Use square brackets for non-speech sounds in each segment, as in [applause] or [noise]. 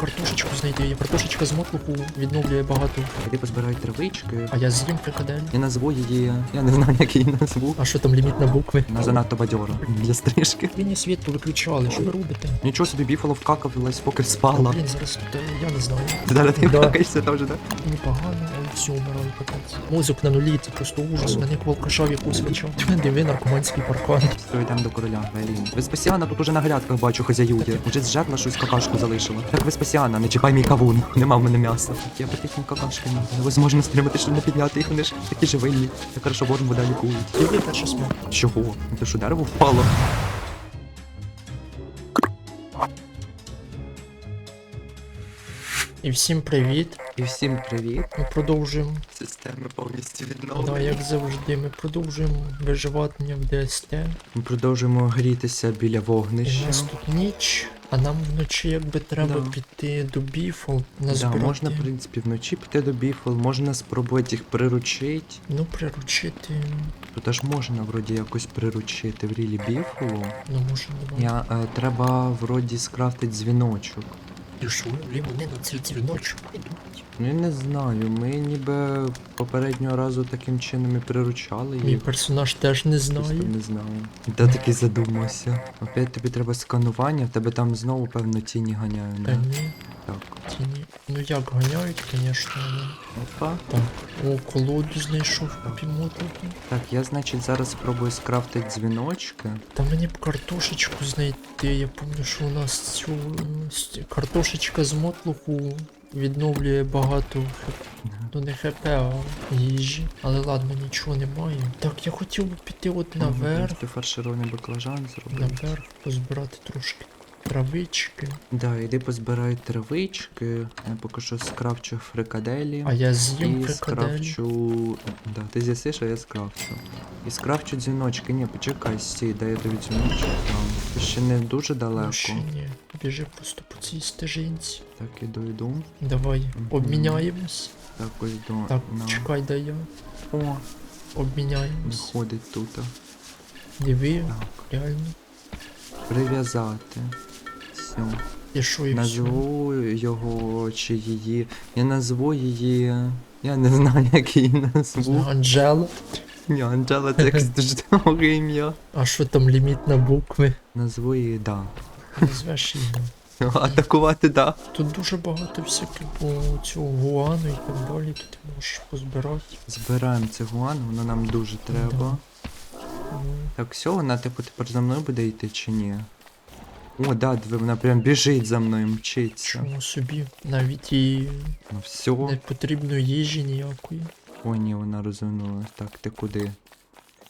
картошечку знайти. Я картошечка з мотлуху відновлює багато. Іди позбирай травички. А я з'їм фрикадель. Я назву її. Я не знаю, як її назву. А що там ліміт на букви? Вона занадто бадьора для стрижки. Мені світ повиключали, що ви робите? Нічого собі біфало вкакавилась, поки спала. блін, зараз я не знаю. Зараз ти вкакаєшся там да? так? погано, все, вмираю капець. Мозок на нулі, це просто ужас. Мене як волкаша в якусь почав. Диви, наркоманський паркан. Все, йдемо до короля. Блін. Веспасіана тут уже на грядках бачу хазяює. Уже зжерла щось какашку залишила. Так, Веспасіана, не чіпай мій кавун. Нема в мене м'яса. Я апетитні какашки. Невозможно стримати, щоб не підняти їх. Вони ж такі живильні. Так хорошо ворон вода лікують. Диви, перше смак. Чого? Це що дерево впало? І всім привіт. І всім привіт. Ми продовжуємо. Системи повністю Да, відновлені. як завжди, ми продовжуємо виживання в ДСТ. Ми продовжуємо грітися біля І вогнища. в нас тут ніч, а нам вночі якби треба Да. піти до біфол, Да, назбирати. можна, в принципі, вночі піти до біфл, можна спробувати їх приручити. Ну, приручити. Тут аж можна вроді якось приручити в рілі біфлу. Ну, давай. Я е, треба вроді скрафтити дзвіночок. І що, блін, вони на цей дзвіночок ідуть. Ну я не знаю, ми ніби попереднього разу таким чином і приручали її. Мій персонаж теж не знає. не знаю. Та такий задумався. Опять тобі треба сканування, в тебе там знову, певно, тіні ганяють, Та да? ні, Так. тіні. Ну як ганяють, звісно. але- Опа. Так, о, колоду знайшов купі мотлуху. Так, я, значить, зараз спробую скрафтити дзвіночки. Та мені б картошечку знайти. Я пам'ятаю, що у нас цю с- картошечка з мотлуху відновлює багато. Ну не хп, а їжі. Але ладно, нічого немає. Так, я хотів би піти от наверх. Ти фарширований баклажан зробив. Наверх позбирати трошки травички. Да, іди позбирай травички. Я поки що скрафчу фрикаделі. А я з'їм і фрикадель. скрафчу. Да, ти з'їсиш, а я скрафчу. І скрафчу дзвіночки. Ні, почекай, стій, дай я тобі дзвіночок там. Ти ще не дуже далеко. Ну, ще ні. Біжи просто по цій стежинці. Так, іду, іду. Давай Мгм. обміняємось. Так, ось до. Так, на. чекай, дай я. О, Обміняємось. виходить тут. Диви, Так, реально. прив'язати. Все. І що і все. Назву його чи її. Я назву її. Я не знаю, як її назву. Анджела. Ні, Анджела це якесь дуже довге ім'я. А що там ліміт на букви? Назву її да. Назвеш її. Атакувати да. Тут дуже багато всяких о, цього гуану і так далі. Тут ти можеш позбирати. Збираємо цигуан, воно нам дуже треба. Ну, Так, все, вона типу тепер за мною буде йти чи ні? О, да, диви, вона прям біжить за мною, мчиться. чому собі? Навіть і Ну все. не потрібно їжі ніякої. О, ні, вона розвернулась. Так, ти куди?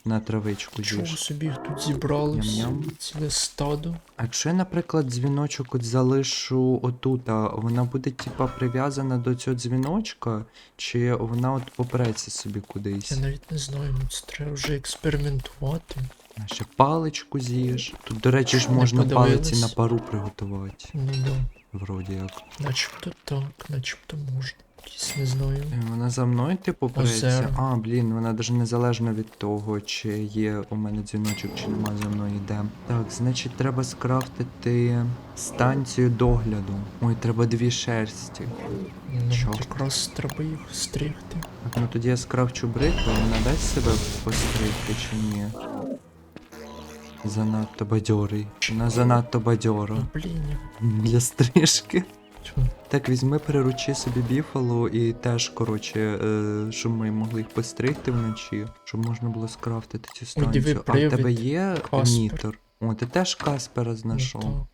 На травичку Чого їж. собі тут зібралось? Ням-ням. Ціле стадо. А якщо я, наприклад, дзвіночок от залишу отут, а вона буде типа прив'язана до цього дзвіночка, чи вона от попреться собі кудись? Я навіть не знаю, ну це треба вже експериментувати. А ще паличку з'їж. Тут, до речі ж, Не можна палиці подивилась. на пару приготувати. Ну да. Вроді як. Начебто так, начебто можна. Якісь не знаю. Е, Вона за мною типу преться. А, блін, вона навіть незалежно від того, чи є у мене дзвіночок, чи нема за мною йде. Так, значить, треба скрафтити станцію догляду. Ой, треба дві шерсті. Ну, Чорт. якраз треба їх стригти. Так, ну тоді я скрафчу бритву, вона дасть себе постригти чи ні? Занадто бадьорий. Вона занадто бадьора. Блін, Для стрижки. чому? Так, візьми, приручи собі біфалу і теж, коротше, е, щоб ми могли їх постригти вночі, щоб можна було скрафтити цю диви, станцію. а в тебе є Каспер. нітер? О, ти теж Каспера знайшов. Ну.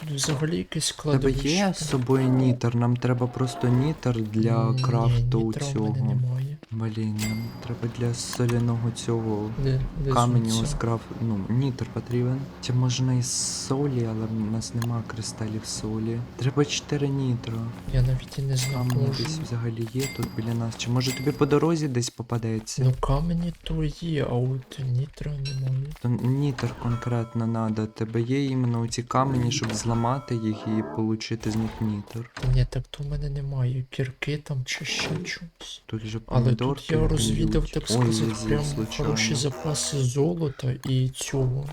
Тут взагалі якесь В тебе кладовище. є з собою нітер? Нам треба просто нітер для Ні, крафту в цього. немає. Блін, нам треба для соляного цього Де, де каменю скраф. Ну, нітер потрібен. Чи можна із солі, але в нас нема кристалів солі. Треба 4 нітро. Я навіть і не знаю. Камені знаходжу. десь взагалі є тут біля нас. Чи може тобі по дорозі десь попадеться? Ну камені то є, а от нітра немає. То нітер конкретно надо. Тебе є іменно ці камені, щоб зламати їх і отримати з них нітер. Та ні, так то в мене немає. Кірки там чи ще чомусь. Тут же Але помідорки тут я розвідав, так сказати, прям хороші запаси золота і цього.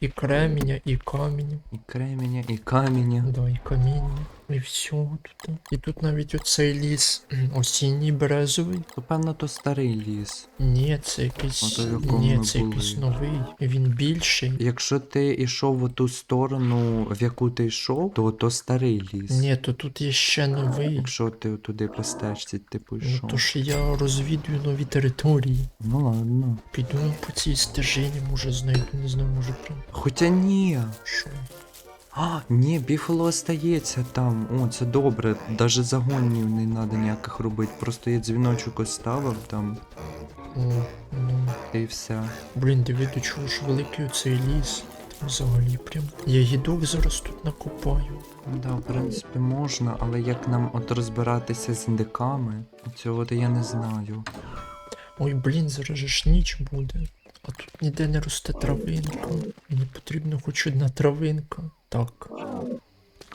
І кременя, і камінь. І кременя, і каміння. Да, і каміння. І все тут. І тут навіть оцей ліс осінній березовий. То певно то старий ліс. Ні, це якийсь. Ото в якому Ні, ми це були. якийсь новий. Він більший. Якщо ти йшов в ту сторону, в яку ти йшов, то то старий ліс. Ні, то тут є ще новий. Якщо ти туди по стежці, типу Ну йшов. то ж я розвідую нові території. Ну ладно. Піду по цій стежині, може знайду, не знаю, може прям. Хоча ні. Що? А, ні, біфало остається там. О, це добре. Даже загонів не треба ніяких робити. Просто я дзвіночок оставив там О, ну. і все. Блін, диви, до чого ж великий оцей ліс. Там взагалі прям. Я гідок зараз тут накопаю. Да, в принципі, можна, але як нам от розбиратися з індиками, цього то я не знаю. Ой, блін, зараз же ж ніч буде. А тут ніде не росте травинка. Мені потрібно хоч одна травинка. Так.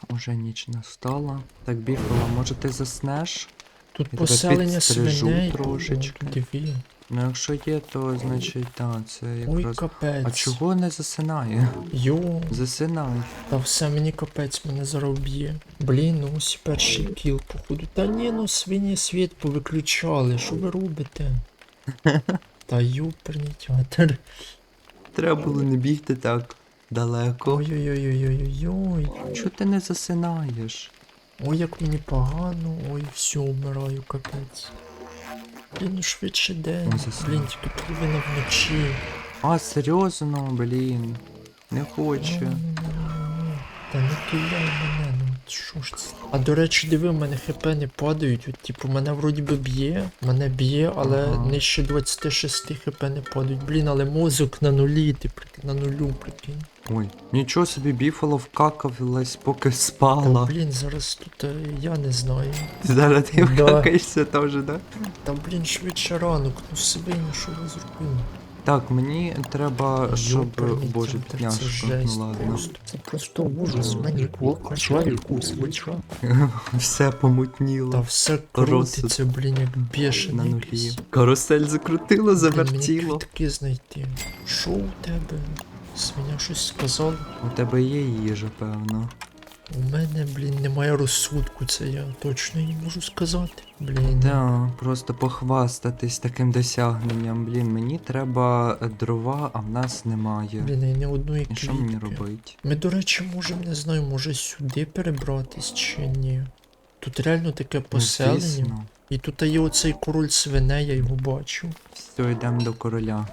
Уже ніч настала. Так, біфало, може ти заснеш? Тут Я поселення свиней. трошечки. О, Диви. Ну якщо є, то значить так, це Ой, капець. А чого не засинає? Йо, Засинай. та все мені капець мене зараз б'є. Блін, ну ось перший кіл, походу. Та ні, ну свині світ повиключали. Що ви робите? [laughs] Та юперний театр. Треба було не бігти так далеко. Ой-ой-ой-ой-ой-ой. Чого ти не засинаєш? Ой, як мені погано, ой, все, вмираю, капець. Блін, ну швидше день. Блін, тільки половина вночі. А, серйозно, блін. Не хоче. Та не кидай мене, ну що ж це? А до речі, диви, в мене хп не падають. От, типу, мене вроді би б'є, мене б'є, але Ага. нижче 26 хп не падають. Блін, але мозок на нулі, ти прикинь, на нулю, прикинь. Ой, нічого собі біфало вкакавилась, поки Та, спала. блін, зараз тут е, я не знаю. Зараз ти Да. вкакаєшся теж, да? Та блін, швидше ранок, ну свині, що ви зробили? Так, мені треба, щоб. Ёперний Боже, театр, це пняшка. жесть Ну ладно. просто. Це просто ужас, мені плохо, чоловіку свеча. [laughs] Все помутніло. Та все крутиться, блін, як на нулі. якийсь. Карусель закрутило, Блін, мені завертіло. квітки знайти. Що у тебе? Свиня щось сказала? У тебе є їжа, певно. У мене, блін, немає розсудку, це я точно їй можу сказати. Блін. Да, просто похвастатись таким досягненням. Блін, мені треба дрова, а в нас немає. Блін, і не одної І що мені квітки. робити? Ми, до речі, можемо, не знаю, може сюди перебратись чи ні. Тут реально таке Ну, поселення. звісно. І тут є оцей король свиней, я його бачу. Все, йдемо до короля.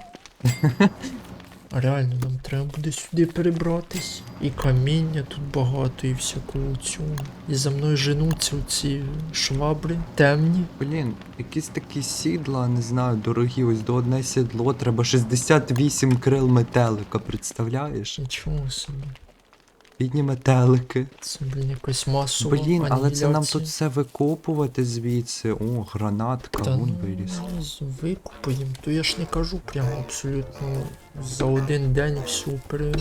Реально нам треба буде сюди перебратись. І каміння тут багато, і всякого цього. І за мною женуться оці швабри темні. Блін, якісь такі сідла, не знаю, дорогі, ось до одне сідло треба 68 крил метелика, представляєш? Нічого собі. Бідні метелики. Це, блін, якась масова Блін, але це нам тут все викопувати звідси. О, гранатка, Та вон ну, виріс. викупаємо. То я ж не кажу прямо абсолютно за один день всю пере...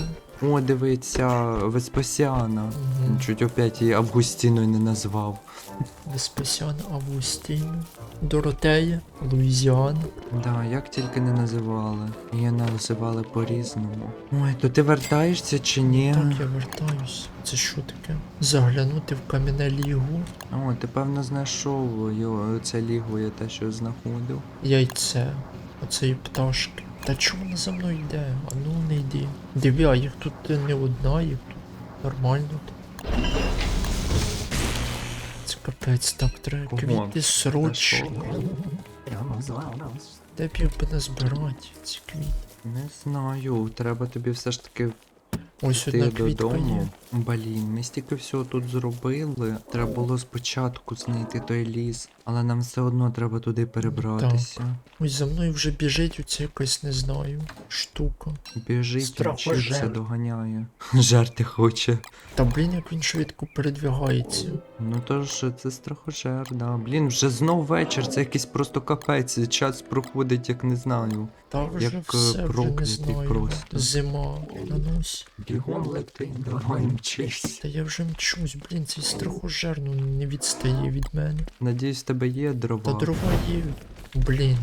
О, дивиться, Веспасіана. Мгм. Чуть опять її Августіною не назвав. Веспасіан, Августін, Доротея, Луїзіана. Да, як тільки не називали. Її називали по-різному. Ой, то ти вертаєшся чи ні? Так, я вертаюсь. Це що таке? Заглянути в кам'яне лігу. О, ти певно знайшов його, це лігво, я те, що знаходив. Яйце. Оцеї пташки. Та чому вона за мною йде? А ну не йди. Диві, а їх тут не одна, їх тут нормально. тут. Це капець, так треба квіти срочно. Де б їх би назбирати, ці квіти? Не знаю, треба тобі все ж таки Ось одна квітка додому. є. Блін, ми стільки всього тут зробили. Треба було спочатку знайти той ліс, але нам все одно треба туди перебратися. Ось за мною вже біжить оця якась, не знаю, штука. Біжить, вчиться, доганяє. [laughs] Жерти хоче. Та блін, як він швидко передвигається. Ну то ж, це страхожер, да. Блін, вже знов вечір, це якийсь просто капець. Час проходить, як не знаю. Та вже Як, е, все проклятий просто. Зима на носі. Бігом лети, давай мчись. Та я вже мчусь, блін, цей страхожер ну не відстає від мене. Надіюсь, в тебе є дрова. Та дрова є. Блін.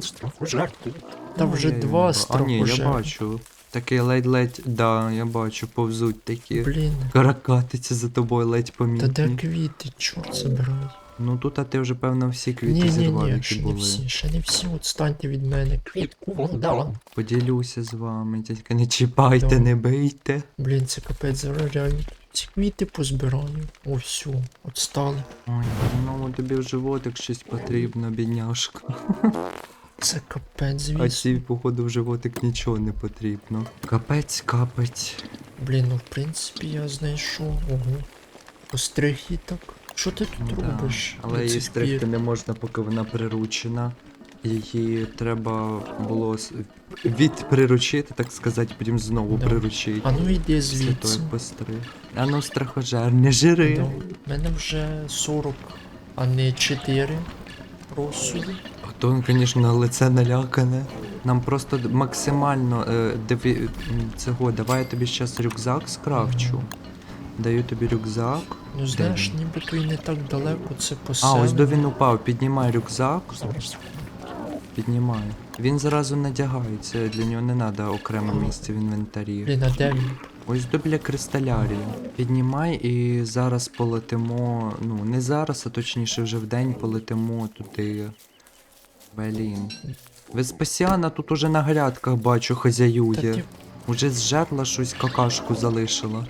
Страху жертву. Та Ну, вже я два А ні, я бачу. Такий ледь-ледь, да, я бачу, повзуть такі. Блін, Каракатиці за тобою ледь та де помітні. квіти, чорт забирай. Ну тут, а ти вже, певно, всі квіти Ні, ні, зірвав, ні, які ще не всі, ще не всі, отстаньте від мене. Квітку вон дала. Поділюся з вами, тільки не чіпайте, Да. не бийте. Блін, це капець зараз реально. Ці квіти позбираю. О, все, отстали. Ой, ну тобі в животик щось потрібно, бідняшка. Це капець, А звісно. цій, походу, в животик нічого не потрібно. Капець, капець. Блін, ну в принципі я знайшов. Ого. Постриг її так. Що ти тут Ну Да, робиш? Але її стригти не можна, поки вона приручена. Її треба було с- відприручити, так сказати, потім знову Да. приручити. А ну йди Після того, звідси. як постриг. А ну страхожер, не жири. Да. У мене вже 40, а не 4 розсуди. А то, звісно, лице налякане. Нам просто д- максимально е, диві... м, цього, давай я тобі зараз рюкзак скрафчу. Даю тобі рюкзак. Ну знаєш, ніби то і не так далеко, це А, ось до він упав. Піднімай рюкзак. Піднімай. Він зразу надягається, для нього не треба окреме місце в інвентарі. Блін, а де він? Ось до біля кристалярії. Піднімай і зараз полетимо. Ну, не зараз, а точніше вже в день полетимо туди. Блін. Веспасіана тут уже на грядках бачу Та хазяює. ти Уже зжерла щось какашку залишила.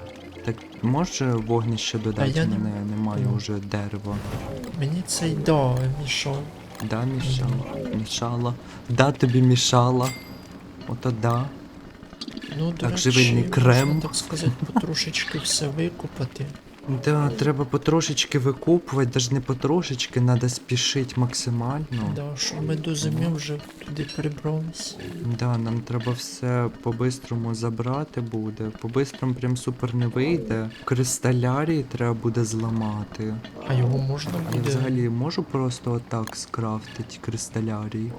Так може вогнище додати? я не- Мене немає вже дерева. мені цей да мішав. Да, мішала. Мішала. Да, тобі мішала. Ото да. Ну, до Так, речі, живильний можна, крем. так сказати, потрошечки все викопати. Да, треба потрошечки викупувати, даже не потрошечки, треба спішити максимально. Да, що ми до зими вже туди перебрались. Да, нам треба все по-бистрому забрати буде. По-бистрому прям супер не вийде. Кристалярії треба буде зламати. А його можна А я взагалі можу просто отак скрафтити кристалярії.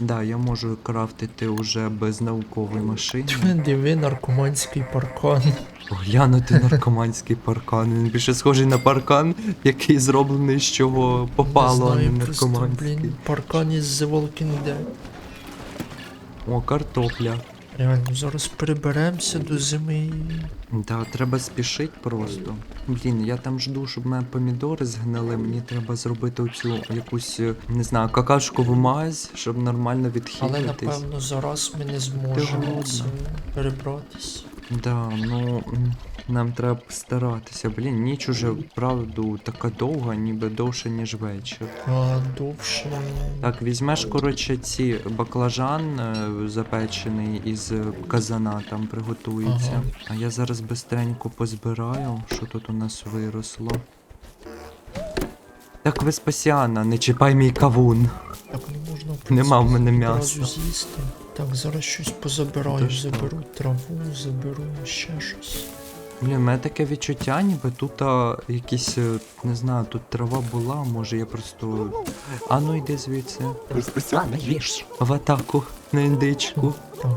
Да, я можу крафтити уже без наукової машини. [laughs] Диви, наркоманський паркан. Поглянути наркоманський паркан. Він більше схожий на паркан, який зроблений з чого попало, а не не просто, наркоманський. блін, паркан із The Walking Dead. О, картопля. Реально, зараз переберемося до зими. Да, треба спішити просто. Блін, я там жду, щоб мене помідори згнили. Мені треба зробити оцю якусь, е, не знаю, какашкову мазь, щоб нормально Але відхилитись. напевно зараз ми не зможемо це перебратись. Да, ну нам треба старатися. Блін, ніч уже вправду така довга, ніби довше, ніж вечір. А довше. Так, візьмеш, коротше, ці баклажан е, запечений із казана там приготується. Ага. А я зараз бистренько позбираю, що тут у нас виросло. Так, Веспасіана, не чіпай мій кавун. Так не можна в Нема в мене м'яса. з'їсти. Так, зараз щось позабираю, Та ж так. заберу траву, заберу ще щось. Блін, у мене таке відчуття, ніби тут а, якісь, е, не знаю, тут трава була, може я просто. А ну йди звідси. Спеціально їж. В атаку на індичку. Так,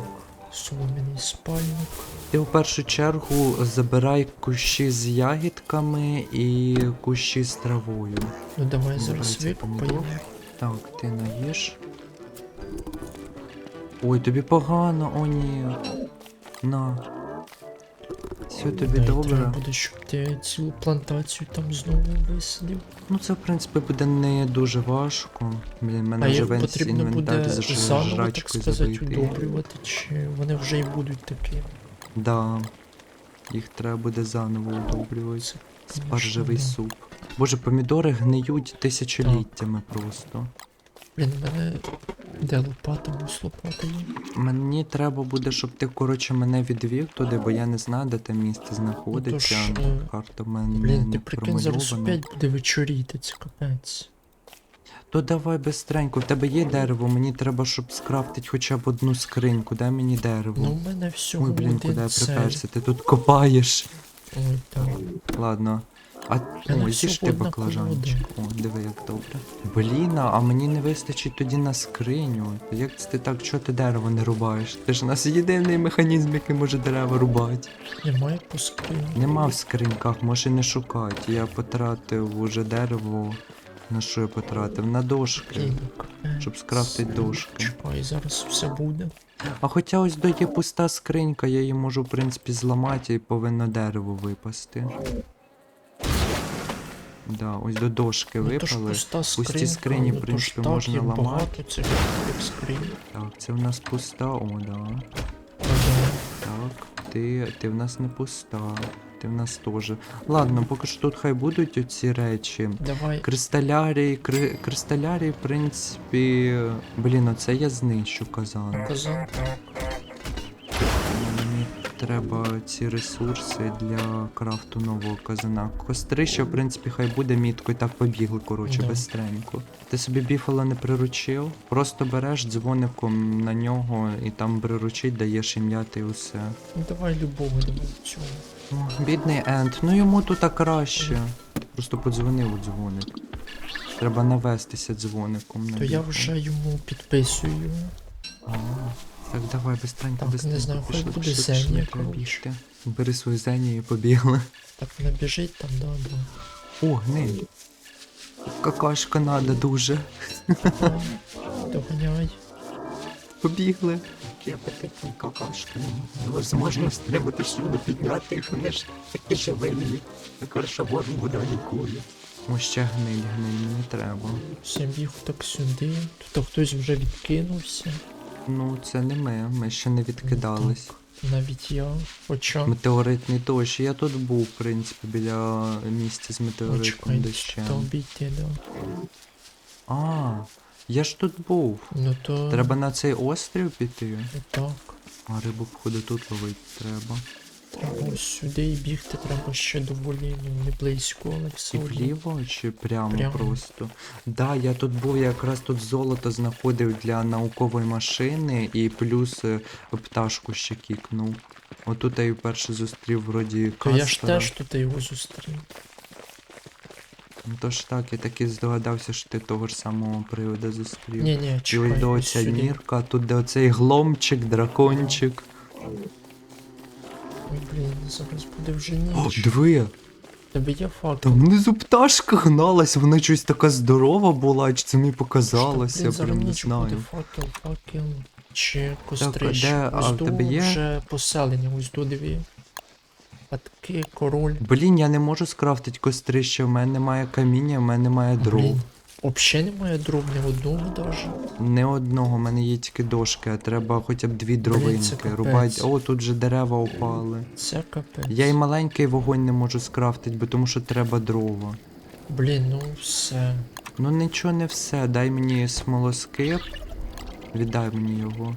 солом'яний спальник. Ти в першу чергу забирай кущі з ягідками і кущі з травою. Ну давай зараз цей Так, ти наїш. Ой, тобі погано, о ні. На. Все тобі Да, і добре. Треба буде, щоб ти цілу плантацію там знову висадив. Ну це в принципі буде не дуже важко. Блін, мене А вже весь потрібно інвентар буде заново, так сказати, удобрювати, чи вони вже й будуть такі. Да. Їх треба буде заново удобрювати. Спаржевий суп. Боже, помідори гниють тисячоліттями просто. Блін, мене де лопата, ось лопата є. Мені треба буде, щоб ти, коротше, мене відвів туди, бо я не знаю, де те місце знаходиться. Ну, то ж, е, Карта в мене Блін, не ти прикинь, зараз промальована. опять буде вечоріти, це капець. То давай бистренько, в тебе є дерево, мені треба, щоб скрафтити хоча б одну скриньку, дай мені дерево. Ну, у мене всього Ой, блін, один куди я цей. приперся? Ти тут копаєш. Ой, так. Ладно. А на ой, ти баклажанчик. О, диви, як добре. Блін, а мені не вистачить тоді на скриню. Як це ти так, чого ти дерево не рубаєш? Ти ж у нас єдиний механізм, який може дерева рубати. Немає по скрині. Нема в скриньках, може не шукати. Я потратив уже дерево На що я потратив? На дошки. Блін. Щоб скрафтити дошки. Чекай, зараз все буде. А хоча ось до є пуста скринька, я її можу, в принципі, зламати і повинно дерево випасти. Да, ось до дошки Ну, то ж випали. пуста Пусті скринька, скрині, ну, в то принципі, так, можна їх ламати. багато цих як скринь. Так, це в нас пуста, о, да. Так, ти, ти в нас не пуста. Ти в нас теж. Ладно, поки що тут хай будуть оці речі. Давай. Кристалярій, кри, кристалярій, в принципі. Блін, оце я знищу казан. Казан, так. Треба ці ресурси для крафту нового казана. Кострище, в принципі, хай буде мітко і так побігли, коротше, Да. безстренько. Ти собі біфала не приручив, просто береш дзвоником на нього і там приручить, даєш ім'я та усе. Ну давай любого, давай цього. О, бідний Енд, ну йому тут так краще. Просто подзвонив у дзвоник. Треба навестися дзвоником. на То я вже йому підписую. А, Так, давай, быстренько, Так, не быстренько. знаю, пішли, буде Зенія, бігти. Бери свою Зені і побігли. Так не біжить там, да, бо. О, гниль. Какашка надо дуже. Доганяй. Побігли. Я апетитні какашки. Невозможно стримати сюди підняти їх вниз. Такі шевелі. Перша воду вода лікує. О, ще гниль, гниль, не треба. Все біг так сюди. Тут хтось вже відкинувся. Ну, це не ми, ми ще не відкидались. Навіть я. Хоча. Метеоритний дощ. Я тут був, в принципі, біля місця з метеоритним дощем. обійти, да. А, я ж тут був. Ну то. Треба на цей острів піти. Так. А рибу, походу, тут ловити треба. Треба ось сюди і бігти треба ще доволі ну, не близько, але все І одно. вліво чи прямо, Прямо. просто? Да, я тут був, я якраз тут золото знаходив для наукової машини і плюс е, пташку ще кікнув. Отут я і вперше зустрів вроді То я ж теж тут його зустрів. Ну то ж так, я так і здогадався, що ти того ж самого привода зустрів. Ні, ні, І ось чекай, до ось оця сюди. нірка, тут де оцей гломчик, дракончик. Ой, блін, зараз буде вже О, ніч. диви! Тебе є факт. Там внизу пташка гналась, вона щось така здорова була, чи це мені показалося, Блін, прям не ніч буде знаю. факел, факел. Чи кострище. де, а ось в до тебе є? вже поселення, ось до дві. Патки, король. Блін, я не можу скрафтити кострище, в мене немає каміння, в мене немає дров. Блін. Вообще немає дров ні одного даже. Не одного, в мене є тільки дошки, а треба хоча б дві дровинки. капець. Рубать. О, тут же дерева упали. Це капець. Я і маленький вогонь не можу скрафтити, бо тому що треба дрова. Блін, ну все. Ну нічого не все, дай мені смолоскип. Віддай мені його.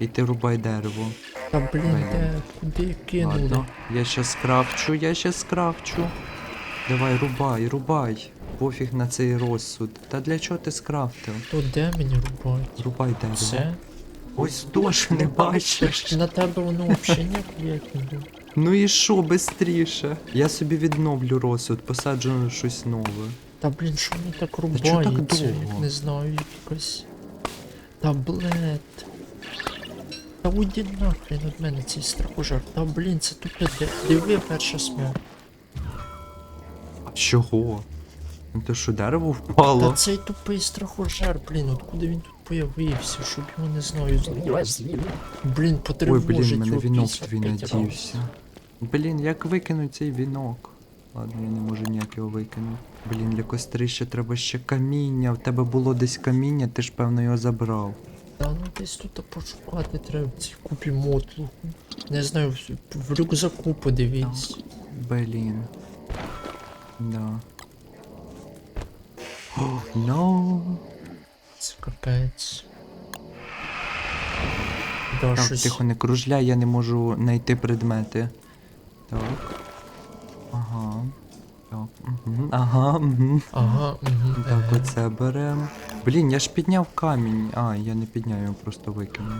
І ти рубай дерево. Та блін, Блін. де? Куди кинули? Ладно, я щас скрафчу, я щас скрафчу. Давай, рубай, рубай. Пофіг на цей розсуд. Та для чого ти скрафтив? То де мені рубати? Рубай дерево. Це? Ось дощ не бачиш. На тебе воно взагалі ніяк не йде. Ну і що, бистріше? Я собі відновлю розсуд, посаджу щось нове. Та блін, що воно так чого так рубається? Як довго? не знаю, як якось. Та блед. Та уйди нахрен від мене цей страхожар. Та блін, це тупе. де- Диви перша смерть. Чого? Ну то що, дерево Та впало? цей тупий страхожар, блін, откуда він тут появився, щоб його не знаю. Блін, Ой, потривожить блін, мене вінок твій надівся. Блін, як викинуть цей вінок? Ладно, я не можу ніяк його викинути. Блін, для кострища треба ще каміння. В тебе було десь каміння, ти ж певно його забрав. Та ну десь тут пошукати треба в цій купі мотлуху. Не знаю, в, в рюкзаку подивись. Блін. Да. О, no. Це капець. Да, Так, щось. тихо, не кружляй, я не можу знайти предмети. Так. Ага. Так. Угу. Ага, угу. Ага, угу. Так, оце берем. Блін, я ж підняв камінь. А, я не підняв, його просто викинув.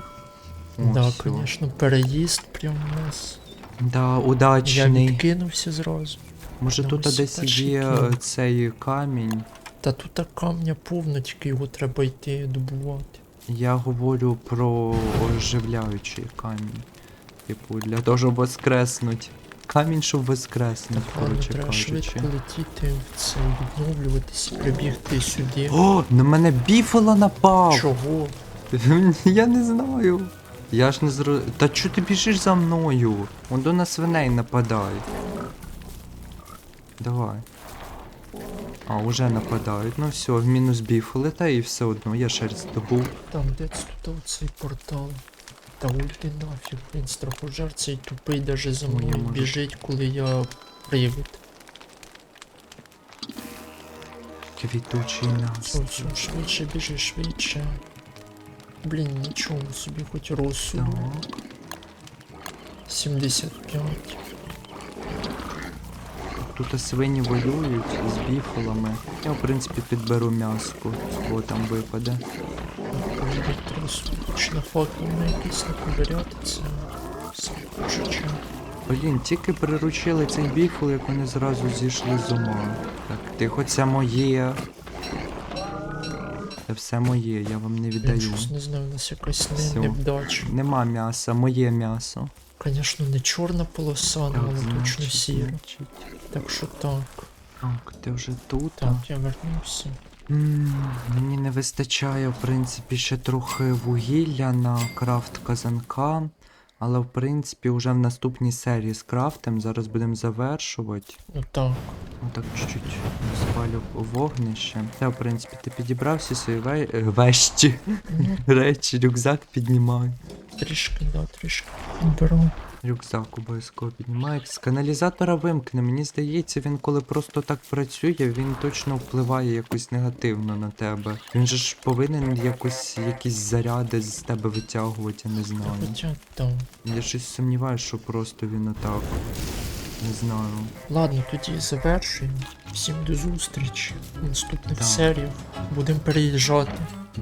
Да, звісно, переїзд прям у нас. Да, Я відкинувся зразу. Може тут десь є е, цей камінь. Та тут камня повно, тільки його треба йти добувати. Я говорю про оживляючий камінь. Типу, для того, щоб воскреснуть. камінь, щоб ладно, коротше треба кажучи. швидко летіти в це, відновлюватись, прибігти сюди. О, на мене біфола напав! Чого? [laughs] Я не знаю. Я ж не зро... Та чого ти біжиш за мною? Он до нас свиней нападають. Давай. А, уже нападають. Ну все, в мінус біфоли, та і все одно, я шерсть здобув. Там де тут оцей портал? Та ульти нафіг, він страхожар цей тупий даже за Ну, мною можу. біжить, коли я привид. Квітучий нас. Все, все, швидше біжи, швидше. Блін, нічого собі, хоч розсуду. Так. 75. Тут свині воюють з біфолами. Я, в принципі, підберу м'яско, бо там випаде. Блін, тільки приручили цей біфол, як вони зразу зійшли з ума. Так, тихо, це моє. Це все моє, я вам не Я віддаю. щось не знаю, у нас якась не, невдача. Нема м'яса, моє м'ясо. Звісно, не чорна полоса, але точно сіра. Так що так. Так, ти вже тут. Так, я вернувся. М, Мені не вистачає, в принципі, ще трохи вугілля на крафт казанка. Але в принципі вже в наступній серії з крафтом зараз будемо завершувати. Ну так. Отак чуть-чуть спалю вогнище. Це в принципі, ти підібрав всі свої ве... е, вещі, Ну, речі, рюкзак піднімаю. трішки, да, трішки. Беру. Рюкзак обов'язково піднімає. З каналізатора вимкне. Мені здається, він коли просто так працює, він точно впливає якось негативно на тебе. Він же ж повинен якось якісь заряди з тебе витягувати, я не знаю. Я щось сумніваюся, що просто він отак. Не знаю. Ладно, тоді завершуємо. Всім до зустрічі в наступних Так. серіях. Будемо переїжджати.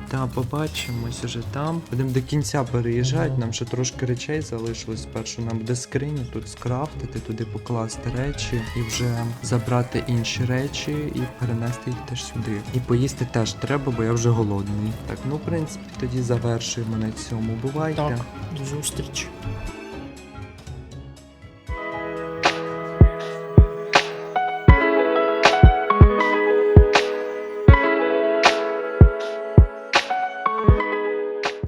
Та, побачимось уже там. Будемо до кінця переїжджати. Ага. Нам ще трошки речей залишилось. Спершу нам буде скриню тут скрафтити, туди покласти речі і вже забрати інші речі і перенести їх теж сюди. І поїсти теж треба, бо я вже голодний. Так, ну в принципі, тоді завершуємо на цьому. Бувайте. Так, до зустрічі.